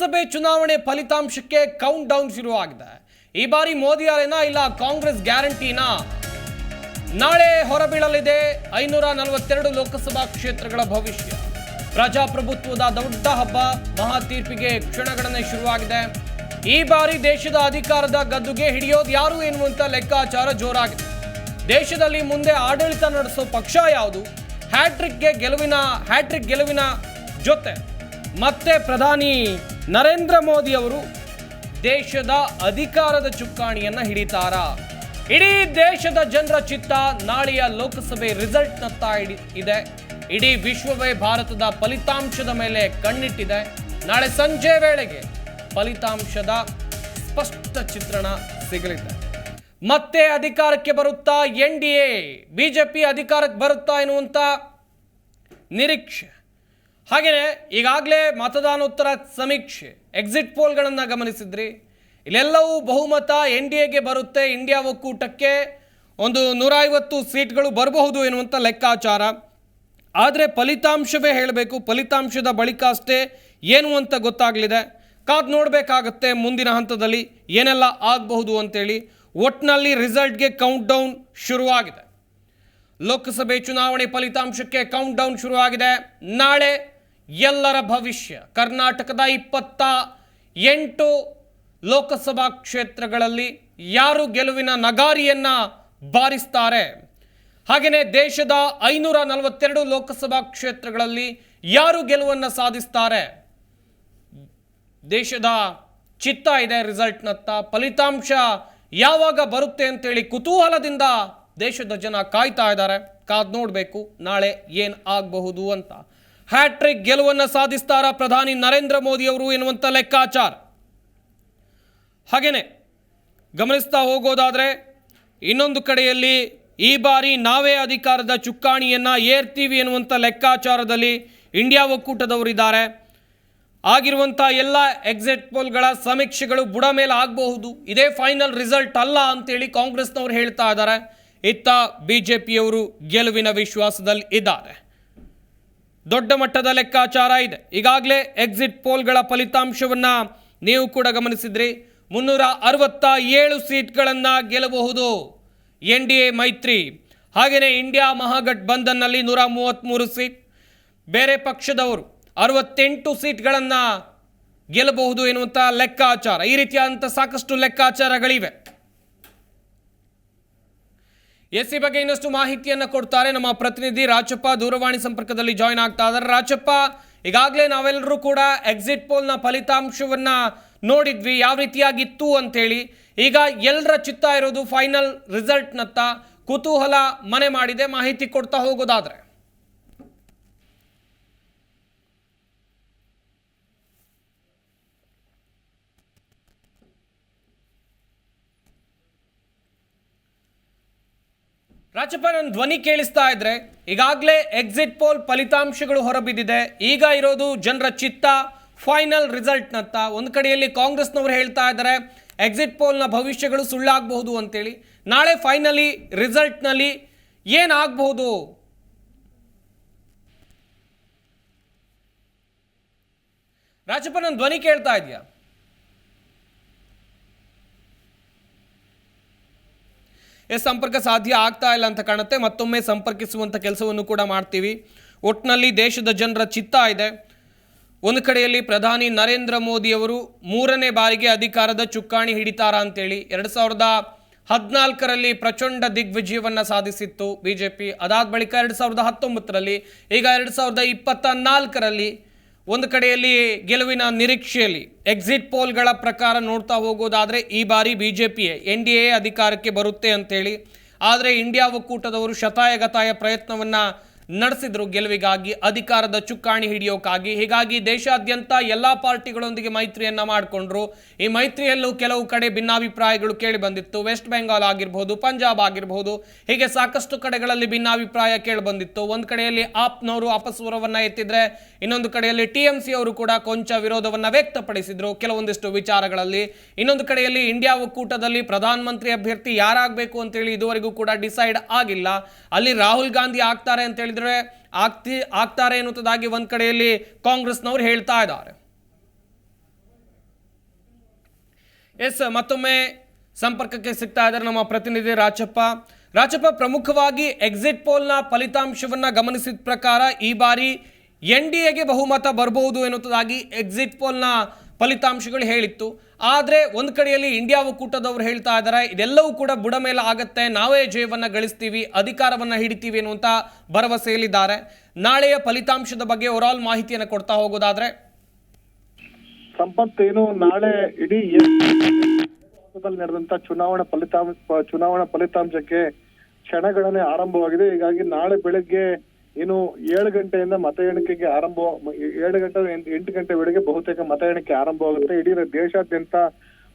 ಲೋಕಸಭೆ ಚುನಾವಣೆ ಫಲಿತಾಂಶಕ್ಕೆ count down ಶುರುವಾಗಿದೆ ಈ ಬಾರಿ ಮೋದಿ ಅವರೇನಾ ಇಲ್ಲ, ಕಾಂಗ್ರೆಸ್ ಗ್ಯಾರಂಟಿನಾ? ನಾಳೆ ಹೊರಬೀಳಲಿದೆ ಐನೂರ ನಲವತ್ತೆರಡು ಲೋಕಸಭಾ ಕ್ಷೇತ್ರಗಳ ಭವಿಷ್ಯ. ಪ್ರಜಾಪ್ರಭುತ್ವದ ದೊಡ್ಡ ಹಬ್ಬ ಮಹಾ ತೀರ್ಪಿಗೆ ಕ್ಷಣಗಣನೆ ಶುರುವಾಗಿದೆ. ಈ ಬಾರಿ ದೇಶದ ಅಧಿಕಾರದ ಗದ್ದುಗೆ ಹಿಡಿಯೋದು ಯಾರು ಎನ್ನುವಂತ ಲೆಕ್ಕಾಚಾರ ಜೋರಾಗಿದೆ. ದೇಶದಲ್ಲಿ ಮುಂದೆ ಆಡಳಿತ ನಡೆಸೋ ಪಕ್ಷ ಯಾವುದು? ಹ್ಯಾಟ್ರಿಕ್ಗೆ ಗೆಲುವಿನ, ಹ್ಯಾಟ್ರಿಕ್ ಗೆಲುವಿನ ಜೊತೆ. ಮತ್ತೆ ಪ್ರಧಾನಿ ನರೇಂದ್ರ ಮೋದಿ ಅವರು ದೇಶದ ಅಧಿಕಾರದ ಚುಕ್ಕಾಣಿಯನ್ನು ಹಿಡಿತಾರ. ಇಡೀ ದೇಶದ ಜನರ ಚಿತ್ತ ನಾಳೆಯ ಲೋಕಸಭೆ ರಿಸಲ್ಟ್ನತ್ತ ಇಡಿ- ಇದೆ. ಇಡೀ ವಿಶ್ವವೇ ಭಾರತದ ಫಲಿತಾಂಶದ ಮೇಲೆ ಕಣ್ಣಿಟ್ಟಿದೆ. ನಾಳೆ ಸಂಜೆ ವೇಳೆಗೆ ಫಲಿತಾಂಶದ ಸ್ಪಷ್ಟ ಚಿತ್ರಣ ಸಿಗಲಿದೆ. ಮತ್ತೆ ಅಧಿಕಾರಕ್ಕೆ ಬರುತ್ತಾ ಎನ್ ಡಿ ಎ? ಬಿಜೆಪಿ ಅಧಿಕಾರಕ್ಕೆ ಬರುತ್ತಾ ಎನ್ನುವಂಥ ನಿರೀಕ್ಷೆ. ಹಾಗೆಯೇ ಈಗಾಗಲೇ ಮತದಾನೋತ್ತರ ಸಮೀಕ್ಷೆ ಎಕ್ಸಿಟ್ ಪೋಲ್ಗಳನ್ನು ಗಮನಿಸಿದ್ರಿ. ಇಲ್ಲೆಲ್ಲವೂ ಬಹುಮತ ಎನ್ ಡಿ ಎಗೆ ಬರುತ್ತೆ. ಇಂಡಿಯಾ ಒಕ್ಕೂಟಕ್ಕೆ ಒಂದು ನೂರ ಐವತ್ತು ಸೀಟ್ಗಳು ಬರಬಹುದು ಎನ್ನುವಂಥ ಲೆಕ್ಕಾಚಾರ. ಆದರೆ ಫಲಿತಾಂಶವೇ ಹೇಳಬೇಕು. ಫಲಿತಾಂಶದ ಬಳಿಕ ಅಷ್ಟೇ ಏನು ಅಂತ ಗೊತ್ತಾಗಲಿದೆ. ಕಾದು ನೋಡಬೇಕಾಗತ್ತೆ ಮುಂದಿನ ಹಂತದಲ್ಲಿ ಏನೆಲ್ಲ ಆಗಬಹುದು ಅಂತೇಳಿ. ಒಟ್ಟಿನಲ್ಲಿ ರಿಸಲ್ಟ್ಗೆ ಕೌಂಟ್ ಡೌನ್ ಶುರುವಾಗಿದೆ. ಲೋಕಸಭೆ ಚುನಾವಣೆ ಫಲಿತಾಂಶಕ್ಕೆ ಕೌಂಟ್ ಡೌನ್ ಶುರುವಾಗಿದೆ. ನಾಳೆ ಎಲ್ಲರ ಭವಿಷ್ಯ. ಕರ್ನಾಟಕದ ಇಪ್ಪತ್ತ ಎಂಟು ಲೋಕಸಭಾ ಕ್ಷೇತ್ರಗಳಲ್ಲಿ ಯಾರು ಗೆಲುವಿನ ನಗಾರಿಯನ್ನು ಬಾರಿಸ್ತಾರೆ? ಹಾಗೆಯೇ ದೇಶದ ಐನೂರ ನಲವತ್ತೆರಡು ಲೋಕಸಭಾ ಕ್ಷೇತ್ರಗಳಲ್ಲಿ ಯಾರು ಗೆಲುವನ್ನು ಸಾಧಿಸ್ತಾರೆ? ದೇಶದ ಚಿತ್ತ ಇದೆ ರಿಸಲ್ಟ್ನತ್ತ. ಫಲಿತಾಂಶ ಯಾವಾಗ ಬರುತ್ತೆ ಅಂತೇಳಿ ಕುತೂಹಲದಿಂದ ದೇಶದ ಜನ ಕಾಯ್ತಾ ಇದ್ದಾರೆ. ಕಾದ್ ನೋಡಬೇಕು ನಾಳೆ ಏನು ಆಗಬಹುದು ಅಂತ. ಹ್ಯಾಟ್ರಿಕ್ ಗೆಲುವನ್ನು ಸಾಧಿಸ್ತಾರ ಪ್ರಧಾನಿ ನರೇಂದ್ರ ಮೋದಿಯವರು ಎನ್ನುವಂಥ ಲೆಕ್ಕಾಚಾರ. ಹಾಗೆಯೇ ಗಮನಿಸ್ತಾ ಹೋಗೋದಾದರೆ, ಇನ್ನೊಂದು ಕಡೆಯಲ್ಲಿ ಈ ಬಾರಿ ನಾವೇ ಅಧಿಕಾರದ ಚುಕ್ಕಾಣಿಯನ್ನು ಏರ್ತೀವಿ ಎನ್ನುವಂಥ ಲೆಕ್ಕಾಚಾರದಲ್ಲಿ ಇಂಡಿಯಾ ಒಕ್ಕೂಟದವರಿದ್ದಾರೆ. ಆಗಿರುವಂಥ ಎಲ್ಲ ಎಕ್ಸಿಟ್ ಪೋಲ್ಗಳ ಸಮೀಕ್ಷೆಗಳು ಬುಡ ಮೇಲೆ ಆಗಬಹುದು. ಇದೇ ಫೈನಲ್ ರಿಸಲ್ಟ್ ಅಲ್ಲ ಅಂತೇಳಿ ಕಾಂಗ್ರೆಸ್ನವರು ಹೇಳ್ತಾ ಇದ್ದಾರೆ. ಇತ್ತ ಬಿ ಜೆ ಪಿಯವರು ಗೆಲುವಿನ ವಿಶ್ವಾಸದಲ್ಲಿ ಇದ್ದಾರೆ ದೊಡ್ಡ ಮಟ್ಟದ ಲೆಕ್ಕಾಚಾರ ಇದೆ. ಈಗಾಗಲೇ ಎಕ್ಸಿಟ್ ಪೋಲ್ಗಳ ಫಲಿತಾಂಶವನ್ನು ನೀವು ಕೂಡ ಗಮನಿಸಿದ್ರಿ. ಮುನ್ನೂರ ಅರವತ್ತ ಏಳು ಸೀಟ್ಗಳನ್ನು ಗೆಲ್ಲಬಹುದು. ಎನ್ ಡಿ ಎ ಮೈತ್ರಿ. ಹಾಗೆಯೇ ಇಂಡಿಯಾ ಮಹಾಗಠಬಂಧನ್ನಲ್ಲಿ ನೂರ ಮೂವತ್ತ್ಮೂರು ಸೀಟ್. ಬೇರೆ ಪಕ್ಷದವರು ಅರವತ್ತೆಂಟು ಸೀಟ್ಗಳನ್ನು ಗೆಲ್ಲಬಹುದು ಎನ್ನುವಂಥ ಲೆಕ್ಕಾಚಾರ. ಈ ರೀತಿಯಾದಂಥ ಸಾಕಷ್ಟು ಲೆಕ್ಕಾಚಾರಗಳಿವೆ. ಎಸ್ ಈ ಬಗ್ಗೆ ಇನ್ನಷ್ಟು ಮಾಹಿತಿಯನ್ನು ಕೊಡ್ತಾರೆ ನಮ್ಮ ಪ್ರತಿನಿಧಿ ರಾಜಪ್ಪ ದೂರವಾಣಿ ಸಂಪರ್ಕದಲ್ಲಿ ಜಾಯಿನ್ ಆಗ್ತಾ ಇದ್ದಾರೆ. ರಾಜಪ್ಪ, ಈಗಾಗಲೇ ನಾವೆಲ್ಲರೂ ಕೂಡ ಎಕ್ಸಿಟ್ ಪೋಲ್ನ ಫಲಿತಾಂಶವನ್ನ ನೋಡಿದ್ವಿ. ಯಾವ ರೀತಿಯಾಗಿತ್ತು ಅಂತೇಳಿ. ಈಗ ಎಲ್ಲರ ಚಿತ್ತ ಇರೋದು ಫೈನಲ್ ರಿಸಲ್ಟ್ನತ್ತ ಕುತೂಹಲ ಮನೆ ಮಾಡಿದೆ. ಮಾಹಿತಿ ಕೊಡ್ತಾ ಹೋಗೋದಾದ್ರೆ. ರಾಜಪ್ಪ ನನ್ನ ಧ್ವನಿ ಕೇಳಿಸ್ತಾ ಇದ್ರೆ ಈಗಾಗಲೇ ಎಕ್ಸಿಟ್ ಪೋಲ್ ಫಲಿತಾಂಶಗಳು ಹೊರಬಿದ್ದಿದೆ. ಈಗ ಇರೋದು ಜನರ ಚಿತ್ತ ಫೈನಲ್ ರಿಸಲ್ಟ್ನತ್ತ ಒಂದು ಕಡೆಯಲ್ಲಿ ಕಾಂಗ್ರೆಸ್ನವರು ಹೇಳ್ತಾ ಇದ್ದಾರೆ ಎಕ್ಸಿಟ್ ಪೋಲ್ನ ಭವಿಷ್ಯಗಳು ಸುಳ್ಳಾಗಬಹುದು ಅಂತೇಳಿ. ನಾಳೆ ಫೈನಲಿ ರಿಸಲ್ಟ್ನಲ್ಲಿ ಏನಾಗಬಹುದು? ರಾಜ್ಯಪಾಲನ ಧ್ವನಿ ಕೇಳ್ತಾ ಇದೆಯಾ? ಸಂಪರ್ಕ ಸಾಧ್ಯ ಆಗ್ತಾ ಇಲ್ಲ ಅಂತ ಕಾಣುತ್ತೆ. ಮತ್ತೊಮ್ಮೆ ಸಂಪರ್ಕಿಸುವಂಥ ಕೆಲಸವನ್ನು ಕೂಡ ಮಾಡ್ತೀವಿ. ಒಟ್ಟಿನಲ್ಲಿ ದೇಶದ ಜನರ ಚಿತ್ತ ಇದೆ. ಒಂದು ಕಡೆಯಲ್ಲಿ ಪ್ರಧಾನಿ ನರೇಂದ್ರ ಮೋದಿಯವರು ಮೂರನೇ ಬಾರಿಗೆ ಅಧಿಕಾರದ ಚುಕ್ಕಾಣಿ ಹಿಡಿತಾರ ಅಂತೇಳಿ ಎರಡು ಸಾವಿರದ ಹದಿನಾಲ್ಕರಲ್ಲಿ ಪ್ರಚಂಡ ದಿಗ್ವಿಜಯವನ್ನು ಸಾಧಿಸಿತ್ತು ಬಿ ಜೆ ಪಿ ಅದಾದ ಬಳಿಕ ಎರಡು ಸಾವಿರದ ಹತ್ತೊಂಬತ್ತರಲ್ಲಿ, ಈಗ ಎರಡು ಸಾವಿರದ ಇಪ್ಪತ್ತ ನಾಲ್ಕರಲ್ಲಿ ಒಂದು ಕಡೆಯಲ್ಲಿ ಗೆಲುವಿನ ನಿರೀಕ್ಷೆಯಲ್ಲಿ ಎಕ್ಸಿಟ್ ಪೋಲ್ಗಳ ಪ್ರಕಾರ ನೋಡ್ತಾ ಹೋಗೋದಾದರೆ ಈ ಬಾರಿ B J P N D A ಅಧಿಕಾರಕ್ಕೆ ಬರುತ್ತೆ ಅಂತೇಳಿ. ಆದರೆ ಇಂಡಿಯಾ ಒಕ್ಕೂಟದವರು ಶತಾಯಗತಾಯ ಪ್ರಯತ್ನವನ್ನು ನಡೆಸಿದ್ರು ಗೆಲುವಿಗಾಗಿ, ಅಧಿಕಾರದ ಚುಕ್ಕಾಣಿ ಹಿಡಿಯೋಕ್ಕಾಗಿ ಹೀಗಾಗಿ ದೇಶಾದ್ಯಂತ ಎಲ್ಲ ಪಾರ್ಟಿಗಳೊಂದಿಗೆ ಮೈತ್ರಿಯನ್ನ ಮಾಡಿಕೊಂಡ್ರು. ಈ ಮೈತ್ರಿಯಲ್ಲೂ ಕೆಲವು ಕಡೆ ಭಿನ್ನಾಭಿಪ್ರಾಯಗಳು ಕೇಳಿ ಬಂದಿತ್ತು. ವೆಸ್ಟ್ ಬೆಂಗಾಲ್ ಆಗಿರ್ಬೋದು, ಪಂಜಾಬ್ ಆಗಿರ್ಬೋದು, ಹೀಗೆ ಸಾಕಷ್ಟು ಕಡೆಗಳಲ್ಲಿ ಭಿನ್ನಾಭಿಪ್ರಾಯ ಕೇಳಿ ಬಂದಿತ್ತು. ಒಂದು ಕಡೆಯಲ್ಲಿ ಆಪ್ನವರು ಅಪಸ್ವರವನ್ನ ಎತ್ತಿದ್ರೆ, ಇನ್ನೊಂದು ಕಡೆಯಲ್ಲಿ ಟಿ ಎಂ ಸಿ ಅವರು ಕೂಡ ಕೊಂಚ ವಿರೋಧವನ್ನ ವ್ಯಕ್ತಪಡಿಸಿದ್ರು ಕೆಲವೊಂದಿಷ್ಟು ವಿಚಾರಗಳಲ್ಲಿ. ಇನ್ನೊಂದು ಕಡೆಯಲ್ಲಿ ಇಂಡಿಯಾ ಒಕ್ಕೂಟದಲ್ಲಿ ಪ್ರಧಾನಮಂತ್ರಿ ಅಭ್ಯರ್ಥಿ ಯಾರಾಗಬೇಕು ಅಂತೇಳಿ ಇದುವರೆಗೂ ಕೂಡ ಡಿಸೈಡ್ ಆಗಿಲ್ಲ. ಅಲ್ಲಿ ರಾಹುಲ್ ಗಾಂಧಿ ಆಗ್ತಾರೆ ಅಂತ ಹೇಳಿದ್ರೆ ಆಗ್ತಿ, ಆಗ್ತಾರೆ ಎನ್ನುವುದಾಗಿ ಒಂದು ಕಡೆಯಲ್ಲಿ ಕಾಂಗ್ರೆಸ್ನವರು ಹೇಳ್ತಾ ಇದ್ದಾರೆ. ಎಸ್, ಮತ್ತೊಮ್ಮೆ ಸಂಪರ್ಕಕ್ಕೆ ಸಿಗ್ತಾ ಇದ್ದಾರೆ ನಮ್ಮ ಪ್ರತಿನಿಧಿ ರಾಚಪ್ಪ ರಾಜಪ್ಪ, ಪ್ರಮುಖವಾಗಿ ಎಕ್ಸಿಟ್ ಪೋಲ್ನ ಫಲಿತಾಂಶವನ್ನ ಗಮನಿಸಿದ ಪ್ರಕಾರ ಈ ಬಾರಿ ಎನ್ ಡಿ ಎಗೆ ಬಹುಮತ ಬರಬಹುದು ಎನ್ನುವುದಾಗಿ ಎಕ್ಸಿಟ್ ಪೋಲ್ನ ಫಲಿತಾಂಶಗಳು ಹೇಳಿತ್ತು. ಆದರೆ ಒಂದು ಕಡೆಯಲ್ಲಿ ಇಂಡಿಯಾ ಒಕ್ಕೂಟದವರು ಹೇಳ್ತಾ ಇದ್ದಾರೆ ಇದೆಲ್ಲವೂ ಕೂಡ ಬುಡ ಮೇಲೆ ಆಗತ್ತೆ, ನಾವೇ ಜಯವನ್ನು ಗಳಿಸ್ತೀವಿ, ಅಧಿಕಾರವನ್ನ ಹಿಡಿತೀವಿ ಅನ್ನುವಂಥ ಭರವಸೆಯಲ್ಲಿದ್ದಾರೆ. ನಾಳೆಯ ಫಲಿತಾಂಶದ ಬಗ್ಗೆ ಓವರಾಲ್ ಮಾಹಿತಿಯನ್ನು ಕೊಡ್ತಾ ಹೋಗೋದಾದ್ರೆ. ಏನು ನಾಳೆ ಇಡೀ ನಡೆದಂತ ಚುನಾವಣಾ ಫಲಿತಾಂಶ, ಚುನಾವಣಾ ಫಲಿತಾಂಶಕ್ಕೆ ಕ್ಷಣಗಣನೆ ಆರಂಭವಾಗಿದೆ. ಹೀಗಾಗಿ ನಾಳೆ ಬೆಳಗ್ಗೆ ಏನು ಏಳು ಗಂಟೆಯಿಂದ ಮತ ಎಣಿಕೆಗೆ ಆರಂಭ, ಏಳು ಗಂಟೆ ಎಂಟು- ಗಂಟೆ ವೇಳೆಗೆ ಬಹುತೇಕ ಮತ ಎಣಿಕೆ ಆರಂಭವಾಗುತ್ತೆ. ಇಡೀ ದೇಶಾದ್ಯಂತ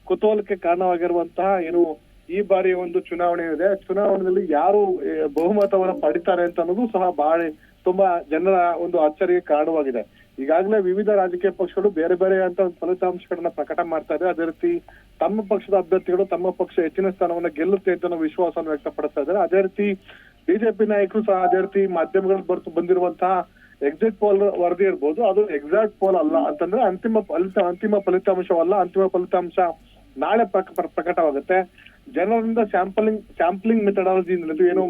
ಕುತೂಹಲಕ್ಕೆ ಕಾರಣವಾಗಿರುವಂತಹ ಏನು ಈ ಬಾರಿ ಒಂದು ಚುನಾವಣೆ ಇದೆ. ಚುನಾವಣೆಯಲ್ಲಿ ಯಾರು ಬಹುಮತವನ್ನು ಪಡಿತಾರೆ ಅಂತ ಅನ್ನೋದು ಸಹ ಬಹಳ ತುಂಬಾ ಜನರ ಒಂದು ಅಚ್ಚರಿಗೆ ಕಾರಣವಾಗಿದೆ. ಈಗಾಗಲೇ ವಿವಿಧ ರಾಜಕೀಯ ಪಕ್ಷಗಳು ಬೇರೆ ಬೇರೆ ಅಂತ ಒಂದು ಫಲಿತಾಂಶಗಳನ್ನ ಪ್ರಕಟ ಮಾಡ್ತಾ ಇದೆ. ಅದೇ ರೀತಿ ತಮ್ಮ ಪಕ್ಷದ ಅಭ್ಯರ್ಥಿಗಳು ತಮ್ಮ ಪಕ್ಷ ಹೆಚ್ಚಿನ ಸ್ಥಾನವನ್ನ ಗೆಲ್ಲುತ್ತೆ ಅಂತ ವಿಶ್ವಾಸವನ್ನು ವ್ಯಕ್ತಪಡಿಸ್ತಾ ಇದ್ದಾರೆ. ಅದೇ ರೀತಿ ಬಿಜೆಪಿ ನಾಯಕರು ಸಹ ಅದೇ ರೀತಿ ಮಾಧ್ಯಮಗಳಲ್ಲಿ ಬರ್ತು ಬಂದಿರುವಂತಹ ಎಕ್ಸಿಟ್ ಪೋಲ್ ವರದಿ ಇರ್ಬೋದು. ಅದು ಎಕ್ಸಾಕ್ಟ್ ಪೋಲ್ ಅಲ್ಲ ಅಂತಂದ್ರೆ ಅಂತಿಮ ಫಲಿತ ಅಂತಿಮ ಫಲಿತಾಂಶವಲ್ಲ. ಅಂತಿಮ ಫಲಿತಾಂಶ ನಾಳೆ ಪ್ರಕ- ಪ್ರ- ಪ್ರಕಟವಾಗುತ್ತೆ. ಜನರಿಂದ ಸ್ಯಾಂಪಲಿಂಗ್ ಸ್ಯಾಂಪಲಿಂಗ್ ಮೆಥಡಾಲಜಿ ಏನು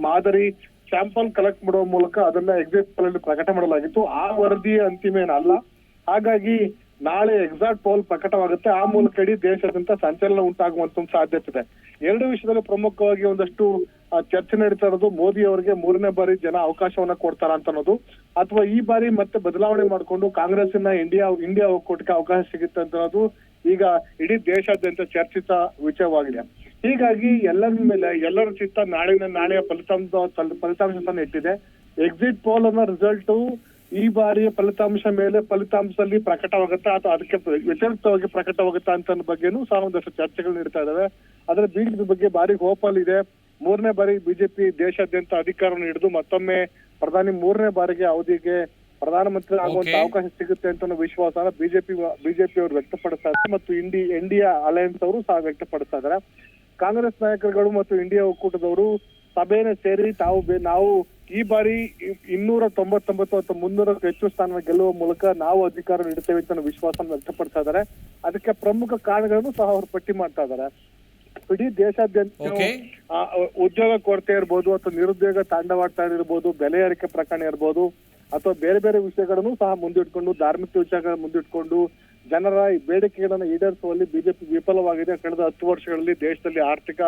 ಮಾದರಿ ಸ್ಯಾಂಪಲ್ ಕಲೆಕ್ಟ್ ಮಾಡುವ ಮೂಲಕ ಅದನ್ನ ಎಕ್ಸಾಕ್ಟ್ ಪೋಲ್ ಅಲ್ಲಿ ಪ್ರಕಟ ಮಾಡಲಾಗಿತ್ತು. ಆ ವರದಿ ಅಂತಿಮ ಏನಲ್ಲ. ಹಾಗಾಗಿ ನಾಳೆ ಎಕ್ಸಾಕ್ಟ್ ಪೋಲ್ ಪ್ರಕಟವಾಗುತ್ತೆ. ಆ ಮೂಲಕ ಇಡೀ ದೇಶಾದ್ಯಂತ ಸಂಚಲನ ಉಂಟಾಗುವಂತ ಸಾಧ್ಯತೆ ಇದೆ. ಎರಡು ವಿಷಯದಲ್ಲಿ ಪ್ರಮುಖವಾಗಿ ಒಂದಷ್ಟು ಚರ್ಚೆ ನಡೀತಾ ಇರೋದು ಮೋದಿ ಅವರಿಗೆ ಮೂರನೇ ಬಾರಿ ಜನ ಅವಕಾಶವನ್ನ ಕೊಡ್ತಾರ ಅಂತ ಅನ್ನೋದು ಅಥವಾ ಈ ಬಾರಿ ಮತ್ತೆ ಬದಲಾವಣೆ ಮಾಡಿಕೊಂಡು ಕಾಂಗ್ರೆಸ್ಸಿನ ಇಂಡಿಯಾ ಇಂಡಿಯಾ ಒಕ್ಕೂಟಕ್ಕೆ ಅವಕಾಶ ಸಿಗುತ್ತೆ ಅಂತ ಅನ್ನೋದು ಈಗ ಇಡೀ ದೇಶಾದ್ಯಂತ ಚರ್ಚಿತ ವಿಷಯವಾಗಿದೆ. ಹೀಗಾಗಿ ಎಲ್ಲರ ಮೇಲೆ, ಎಲ್ಲರ ಚಿತ್ತ ನಾಳಿನ ನಾಳೆಯ ಫಲಿತಾಂಶ ಫಲಿತಾಂಶ ಇಟ್ಟಿದೆ. ಎಕ್ಸಿಟ್ ಪೋಲ್ ಅನ್ನೋ ರಿಸಲ್ಟ್ ಈ ಬಾರಿಯ ಫಲಿತಾಂಶ ಮೇಲೆ ಫಲಿತಾಂಶದಲ್ಲಿ ಪ್ರಕಟವಾಗುತ್ತಾ ಅಥವಾ ಅದಕ್ಕೆ ವ್ಯತಿರಿಕ್ತವಾಗಿ ಪ್ರಕಟವಾಗುತ್ತಾ ಅಂತ ಬಗ್ಗೆನೂ ಸಹ ಒಂದಷ್ಟು ಚರ್ಚೆಗಳು ನಡೀತಾ ಇದಾವೆ. ಆದ್ರೆ ಬಿಜೆಪಿ ಬಗ್ಗೆ ಭಾರಿ ಹೋಪಲ್ ಇದೆ. ಮೂರನೇ ಬಾರಿ ಬಿಜೆಪಿ ದೇಶಾದ್ಯಂತ ಅಧಿಕಾರವನ್ನು ಹಿಡಿದು ಮತ್ತೊಮ್ಮೆ ಪ್ರಧಾನಿ ಮೂರನೇ ಬಾರಿಗೆ ಅವಧಿಗೆ ಪ್ರಧಾನಮಂತ್ರಿ ಆಗುವಂತ. ಅವಕಾಶ ಸಿಗುತ್ತೆ ಅಂತ ವಿಶ್ವಾಸ ವಿಶ್ವಾಸನ ಬಿಜೆಪಿ ಬಿಜೆಪಿ ಅವರು ವ್ಯಕ್ತಪಡಿಸ್ತಾ ಇದ್ದಾರೆ. ಮತ್ತು ಇಂಡಿ ಇಂಡಿಯಾ ಅಲಯನ್ಸ್ ಅವರು ಸಹ ವ್ಯಕ್ತಪಡಿಸ್ತಾ ಇದ್ದಾರೆ. ಕಾಂಗ್ರೆಸ್ ನಾಯಕರುಗಳು ಮತ್ತು ಇಂಡಿಯಾ ಒಕ್ಕೂಟದವರು ಸಭೆನ ಸೇರಿ ತಾವು ಬೆ- ನಾವು ಈ ಬಾರಿ ಇನ್ನೂರ ತೊಂಬತ್ತೊಂಬತ್ತು ಅಥವಾ ಮುನ್ನೂರಕ್ಕೂ ಹೆಚ್ಚು ಸ್ಥಾನ ಗೆಲ್ಲುವ ಮೂಲಕ ನಾವು ಅಧಿಕಾರ ನೀಡುತ್ತೇವೆ ಅಂತ ವಿಶ್ವಾಸವನ್ನು ವಿಶ್ವಾಸ ವ್ಯಕ್ತಪಡಿಸ್ತಾ ಇದ್ದಾರೆ. ಅದಕ್ಕೆ ಪ್ರಮುಖ ಕಾರಣಗಳನ್ನು ಸಹ ಅವರು ಪಟ್ಟಿ ಮಾಡ್ತಾ ಇದ್ದಾರೆ. ಇಡೀ ದೇಶಾದ್ಯಂತ. ಉದ್ಯೋಗ ಕೊರತೆ ಇರ್ಬೋದು ಅಥವಾ ನಿರುದ್ಯೋಗ ತಾಂಡವಾಡ್ತಾ ಇರ್ಬೋದು ಬೆಲೆ ಏರಿಕೆ ಪ್ರಕರಣ ಇರ್ಬೋದು ಅಥವಾ ಬೇರೆ ಬೇರೆ ವಿಷಯಗಳನ್ನು ಸಹ ಮುಂದಿಟ್ಕೊಂಡು ಧಾರ್ಮಿಕ ವಿಷಯಗಳನ್ನು ಮುಂದಿಟ್ಕೊಂಡು ಜನರ ಬೇಡಿಕೆಗಳನ್ನು ಈಡೇರಿಸುವಲ್ಲಿ ಬಿಜೆಪಿ ವಿಫಲವಾಗಿದೆ. ಕಳೆದ ಹತ್ತು ವರ್ಷಗಳಲ್ಲಿ ದೇಶದಲ್ಲಿ ಆರ್ಥಿಕ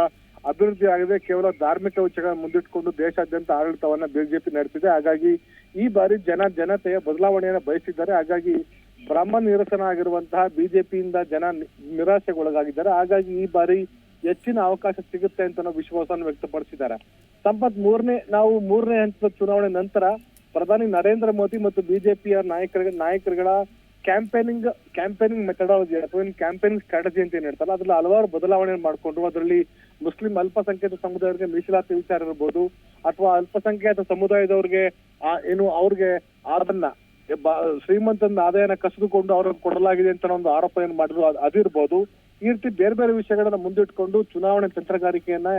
ಅಭಿವೃದ್ಧಿ ಆಗಿದೆ. ಕೇವಲ ಧಾರ್ಮಿಕ ವಿಷಯಗಳನ್ನು ಮುಂದಿಟ್ಕೊಂಡು ದೇಶಾದ್ಯಂತ ಆಡಳಿತವನ್ನ ಬಿಜೆಪಿ ನಡೆಸಿದೆ. ಹಾಗಾಗಿ ಈ ಬಾರಿ ಜನ ಜನತೆಯ ಬದಲಾವಣೆಯನ್ನು ಬಯಸಿದ್ದಾರೆ. ಹಾಗಾಗಿ ಬ್ರಾಹ್ಮಣ ನಿರಸನ ಆಗಿರುವಂತಹ ಬಿಜೆಪಿಯಿಂದ ಜನ ನಿರಾಶೆಗೊಳಗಾಗಿದ್ದಾರೆ. ಹಾಗಾಗಿ ಈ ಬಾರಿ ಹೆಚ್ಚಿನ ಅವಕಾಶ ಸಿಗುತ್ತೆ ಅಂತ ಅನ್ನೋ ವಿಶ್ವಾಸವನ್ನು ವ್ಯಕ್ತಪಡಿಸಿದ್ದಾರೆ. ಸಂಪತ್ ಮೂರನೇ, ನಾವು ಮೂರನೇ ಹಂತದ ಚುನಾವಣೆ ನಂತರ ಪ್ರಧಾನಿ ನರೇಂದ್ರ ಮೋದಿ ಮತ್ತು ಬಿಜೆಪಿಯ ನಾಯಕರ, ನಾಯಕರುಗಳ ಕ್ಯಾಂಪೇನಿಂಗ್ ಕ್ಯಾಂಪೇನಿಂಗ್ ಮೆಥಡಾಲಜಿ ಅಥವಾ ಕ್ಯಾಂಪೇನಿಂಗ್ ಸ್ಟ್ರಾಟಜಿ ಅಂತ ಏನು ಹೇಳ್ತಾರೆ ಅದ್ರಲ್ಲಿ ಹಲವಾರು ಬದಲಾವಣೆ ಮಾಡಿಕೊಂಡು ಅದರಲ್ಲಿ ಮುಸ್ಲಿಂ ಅಲ್ಪಸಂಖ್ಯಾತ ಸಮುದಾಯರಿಗೆ ಮೀಸಲಾತಿ ವಿಚಾರ ಇರ್ಬೋದು, ಅಥವಾ ಅಲ್ಪಸಂಖ್ಯಾತ ಸಮುದಾಯದವ್ರಿಗೆ ಏನು ಅವ್ರಿಗೆ ಅದನ್ನ ಶ್ರೀಮಂತನ ಆದಾಯನ ಕಸಿದುಕೊಂಡು ಅವ್ರಿಗೆ ಕೊಡಲಾಗಿದೆ ಅಂತ ಒಂದು ಆರೋಪ ಏನ್ ಮಾಡಿದ್ರು, ಅದ್- ಅದಿರ್ಬೋದು. ಈ ರೀತಿ ಬೇರೆ ಬೇರೆ ವಿಷಯಗಳನ್ನ ಮುಂದಿಟ್ಕೊಂಡು ಚುನಾವಣೆ ತಂತ್ರಗಾರಿಕೆಯನ್ನ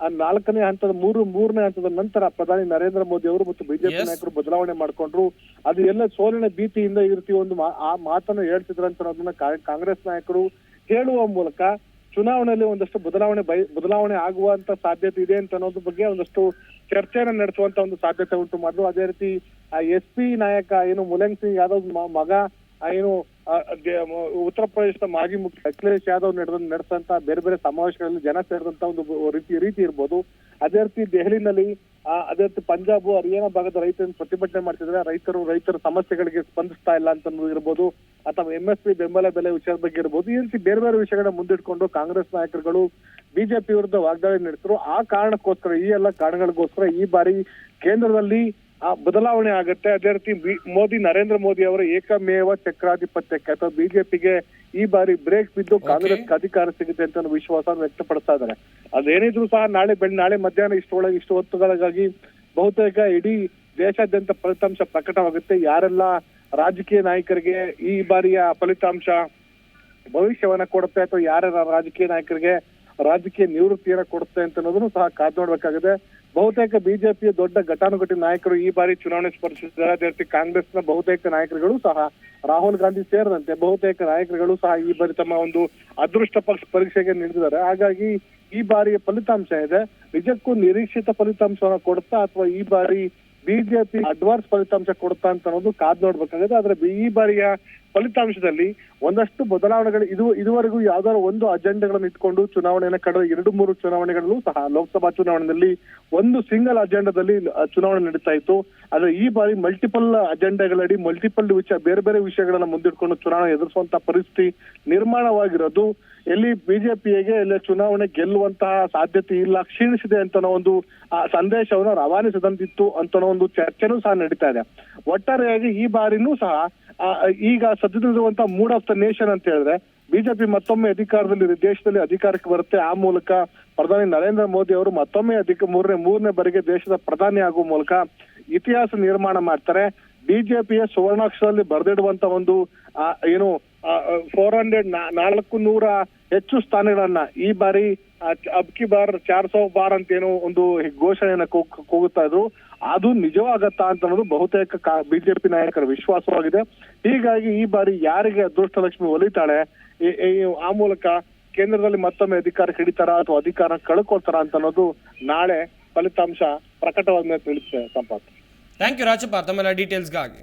ಆ ನಾಲ್ಕನೇ ಹಂತದ ಮೂರು ಮೂರನೇ ಹಂತದ ನಂತರ ಪ್ರಧಾನಿ ನರೇಂದ್ರ ಮೋದಿ ಅವರು ಮತ್ತು ಬಿಜೆಪಿ ನಾಯಕರು ಬದಲಾವಣೆ ಮಾಡ್ಕೊಂಡ್ರು. ಅದು ಎಲ್ಲ ಸೋಲಿನ ಭೀತಿಯಿಂದ ಈ ರೀತಿ ಒಂದು ಆ ಮಾತನ್ನು ಹೇಳ್ತಿದ್ರು ಅಂತ ಅನ್ನೋದನ್ನ ಕಾಂಗ್ರೆಸ್ ನಾಯಕರು ಹೇಳುವ ಮೂಲಕ ಚುನಾವಣೆಯಲ್ಲಿ ಒಂದಷ್ಟು ಬದಲಾವಣೆ ಬಯ ಬದಲಾವಣೆ ಆಗುವಂತ ಸಾಧ್ಯತೆ ಇದೆ ಅಂತ ಅನ್ನೋದ್ರ ಬಗ್ಗೆ ಒಂದಷ್ಟು ಚರ್ಚೆಯನ್ನ ನಡೆಸುವಂತ ಒಂದು ಸಾಧ್ಯತೆ ಉಂಟು. ಮಾಡಿದ್ರು ಅದೇ ರೀತಿ ಎಸ್ ಪಿ ನಾಯಕ ಏನು ಮುಲಾಯಂ ಸಿಂಗ್ ಯಾದವ್ ಮಗ ಏನು ಉತ್ತರ ಪ್ರದೇಶದ ಮಾಜಿ ಮುಖ್ಯ ಅಖಿಲೇಶ್ ಯಾದವ್ ನಡೆದ ನಡೆಸಂತ ಬೇರೆ ಬೇರೆ ಸಮಾವೇಶಗಳಲ್ಲಿ ಜನ ಸೇರಿದಂತ ಒಂದು ರೀತಿ ರೀತಿ ಇರ್ಬೋದು. ಅದೇ ರೀತಿ ದೆಹಲಿನಲ್ಲಿ ಅದೇ ರೀತಿ ಪಂಜಾಬ್, ಹರಿಯಾಣ ಭಾಗದ ರೈತರನ್ನು ಪ್ರತಿಭಟನೆ ಮಾಡ್ತಿದ್ರೆ ರೈತರು, ರೈತರ ಸಮಸ್ಯೆಗಳಿಗೆ ಸ್ಪಂದಿಸ್ತಾ ಇಲ್ಲ ಅಂತ ಇರ್ಬೋದು, ಅಥವಾ ಎಂ ಎಸ್ ಪಿ ಬೆಂಬಲ ಬೆಲೆ ವಿಚಾರದ ಬಗ್ಗೆ ಇರ್ಬೋದು. ಈ ರೀತಿ ಬೇರೆ ಬೇರೆ ವಿಷಯಗಳನ್ನ ಮುಂದಿಟ್ಕೊಂಡು ಕಾಂಗ್ರೆಸ್ ನಾಯಕರುಗಳು ಬಿಜೆಪಿ ವಿರುದ್ಧ ವಾಗ್ದಾಳಿ ನಡೆಸಿದ್ರು. ಆ ಕಾರಣಕ್ಕೋಸ್ಕರ, ಈ ಎಲ್ಲ ಕಾರಣಗಳಿಗೋಸ್ಕರ ಈ ಬಾರಿ ಕೇಂದ್ರದಲ್ಲಿ ಬದಲಾವಣೆ ಆಗುತ್ತೆ. ಅದೇ ರೀತಿ ಮೋದಿ ನರೇಂದ್ರ ಮೋದಿ ಅವರ ಏಕಮೇವ ಚಕ್ರಾಧಿಪತ್ಯಕ್ಕೆ ಅಥವಾ ಬಿಜೆಪಿಗೆ ಈ ಬಾರಿ ಬ್ರೇಕ್ ಬಿದ್ದು ಕಾಂಗ್ರೆಸ್ ಅಧಿಕಾರ ಸಿಗುತ್ತೆ ಅಂತ ವಿಶ್ವಾಸ ವ್ಯಕ್ತಪಡಿಸ್ತಾ ಇದ್ದಾರೆ. ಅದೇನಿದ್ರು ಸಹ ನಾಳೆ ಬೆಳ್ ನಾಳೆ ಮಧ್ಯಾಹ್ನ ಇಷ್ಟೊಳಗೆ ಇಷ್ಟು ಹೊತ್ತುಗಳಿಗಾಗಿ ಬಹುತೇಕ ಇಡೀ ದೇಶಾದ್ಯಂತ ಫಲಿತಾಂಶ ಪ್ರಕಟವಾಗುತ್ತೆ. ಯಾರೆಲ್ಲ ರಾಜಕೀಯ ನಾಯಕರಿಗೆ ಈ ಬಾರಿಯ ಫಲಿತಾಂಶ ಭವಿಷ್ಯವನ್ನ ಕೊಡುತ್ತೆ ಅಥವಾ ಯಾರ ರಾಜಕೀಯ ನಾಯಕರಿಗೆ ರಾಜಕೀಯ ನಿವೃತ್ತಿಯನ್ನ ಕೊಡುತ್ತೆ ಅಂತ ಅನ್ನೋದನ್ನು ಸಹ ಕಾದ್ ನೋಡ್ಬೇಕಾಗಿದೆ. ಬಹುತೇಕ ಬಿಜೆಪಿಯ ದೊಡ್ಡ ಘಟಾನುಘಟಿ ನಾಯಕರು ಈ ಬಾರಿ ಚುನಾವಣೆ ಸ್ಪರ್ಶಿಸಿದ್ದಾರೆ. ಅದೇ ರೀತಿ ಕಾಂಗ್ರೆಸ್ನ ಬಹುತೇಕ ನಾಯಕರುಗಳು ಸಹ ರಾಹುಲ್ ಗಾಂಧಿ ಸೇರಿದಂತೆ ಬಹುತೇಕ ನಾಯಕರುಗಳು ಸಹ ಈ ಬಾರಿ ತಮ್ಮ ಒಂದು ಅದೃಷ್ಟ ಪಕ್ಷ ಪರೀಕ್ಷೆಗೆ ನಿಂತಿದ್ದಾರೆ. ಹಾಗಾಗಿ ಈ ಬಾರಿಯ ಫಲಿತಾಂಶ ಇದೆ. ನಿಜಕ್ಕೂ ನಿರೀಕ್ಷಿತ ಫಲಿತಾಂಶವನ್ನು ಕೊಡುತ್ತಾ ಅಥವಾ ಈ ಬಾರಿ ಬಿಜೆಪಿ ಅಡ್ವಾನ್ಸ್ ಫಲಿತಾಂಶ ಕೊಡುತ್ತಾ ಅಂತ ಅನ್ನೋದು ಕಾದ್ ನೋಡ್ಬೇಕಾಗುತ್ತೆ. ಆದ್ರೆ ಈ ಬಾರಿಯ ಫಲಿತಾಂಶದಲ್ಲಿ ಒಂದಷ್ಟು ಬದಲಾವಣೆಗಳು ಇದು ಇದುವರೆಗೂ ಯಾವ್ದಾದ್ರು ಒಂದು ಅಜೆಂಡಾಗಳನ್ನು ಇಟ್ಕೊಂಡು ಚುನಾವಣೆಯನ್ನು ಕಳೆದ ಎರಡು ಮೂರು ಚುನಾವಣೆಗಳಲ್ಲೂ ಸಹ ಲೋಕಸಭಾ ಚುನಾವಣೆಯಲ್ಲಿ ಒಂದು ಸಿಂಗಲ್ ಅಜೆಂಡಾದಲ್ಲಿ ಚುನಾವಣೆ ನಡೀತಾ ಇತ್ತು. ಆದ್ರೆ ಈ ಬಾರಿ ಮಲ್ಟಿಪಲ್ ಅಜೆಂಡಾಗಳಡಿ ಮಲ್ಟಿಪಲ್ ವಿಷಯ ಬೇರೆ ಬೇರೆ ವಿಷಯಗಳನ್ನ ಮುಂದಿಟ್ಕೊಂಡು ಚುನಾವಣೆ ಎದುರಿಸುವಂತ ಪರಿಸ್ಥಿತಿ ನಿರ್ಮಾಣವಾಗಿರೋದು ಎಲ್ಲಿ ಬಿಜೆಪಿಗೆ ಇಲ್ಲಿ ಚುನಾವಣೆ ಗೆಲ್ಲುವಂತಹ ಸಾಧ್ಯತೆ ಇಲ್ಲ ಕ್ಷೀಣಿಸಿದೆ ಅಂತ ಒಂದು ಆ, ಸಂದೇಶವನ್ನು ರವಾನಿಸದಂತಿತ್ತು ಅಂತ ಒಂದು ಚರ್ಚೆನೂ ಸಹ ನಡೀತಾ ಇದೆ. ಒಟ್ಟಾರೆಯಾಗಿ ಈ ಬಾರಿನೂ ಸಹ ಈಗ ಸದ್ಯದಲ್ಲಿರುವಂತಹ ಮೂಡ್ ಆಫ್ ದ ನೇಷನ್ ಅಂತ ಹೇಳಿದ್ರೆ ಬಿಜೆಪಿ ಮತ್ತೊಮ್ಮೆ ಅಧಿಕಾರದಲ್ಲಿ ದೇಶದಲ್ಲಿ ಅಧಿಕಾರಕ್ಕೆ ಬರುತ್ತೆ. ಆ ಮೂಲಕ ಪ್ರಧಾನಿ ನರೇಂದ್ರ ಮೋದಿ ಅವರು ಮತ್ತೊಮ್ಮೆ ಅಧಿಕ ಮೂರನೇ ಮೂರನೇ ಬಾರಿಗೆ ದೇಶದ ಪ್ರಧಾನಿ ಆಗುವ ಮೂಲಕ ಇತಿಹಾಸ ನಿರ್ಮಾಣ ಮಾಡ್ತಾರೆ. ಬಿಜೆಪಿಯ ಸುವರ್ಣಾಕ್ಷರದಲ್ಲಿ ಬರೆದಿಡುವಂತ ಒಂದು ಏನು ಫೋರ್ ಹಂಡ್ರೆಡ್ ನಾಲ್ಕು ನೂರ ಹೆಚ್ಚು ಸ್ಥಾನಗಳನ್ನ ಈ ಬಾರಿ ಅಬ್ಕಿ ಬಾರ್, ಚಾರ್ ಸೌ ಬಾರ್ ಅಂತ ಏನೋ ಒಂದು ಘೋಷಣೆಯನ್ನ ಕೂಗ್- ಕೂಗುತ್ತಾ ಇದ್ರು. ಅದು ನಿಜವಾಗತ್ತಾ ಅಂತ ಅನ್ನೋದು ಬಹುತೇಕ ಬಿಜೆಪಿ ನಾಯಕರ ವಿಶ್ವಾಸವಾಗಿದೆ. ಹೀಗಾಗಿ ಈ ಬಾರಿ ಯಾರಿಗೆ ಅದೃಷ್ಟ ಲಕ್ಷ್ಮಿ ಒಲಿತಾಳೆ ಆ ಮೂಲಕ ಕೇಂದ್ರದಲ್ಲಿ ಮತ್ತೊಮ್ಮೆ ಅಧಿಕಾರ ಹಿಡಿತಾರ ಅಥವಾ ಅಧಿಕಾರ ಕಳ್ಕೊಳ್ತಾರ ಅಂತ ಅನ್ನೋದು ನಾಳೆ ಫಲಿತಾಂಶ ಪ್ರಕಟವಾದ ಮೇಲೆ ತಿಳಿಸುತ್ತೆ ಸಂಪತ್ ಥ್ಯಾಂಕ್ ಯು ರಾಜಪ್ಪ ತಮ್ಮೆಲ್ಲ ಡೀಟೇಲ್ಸ್ಗಾಗಿ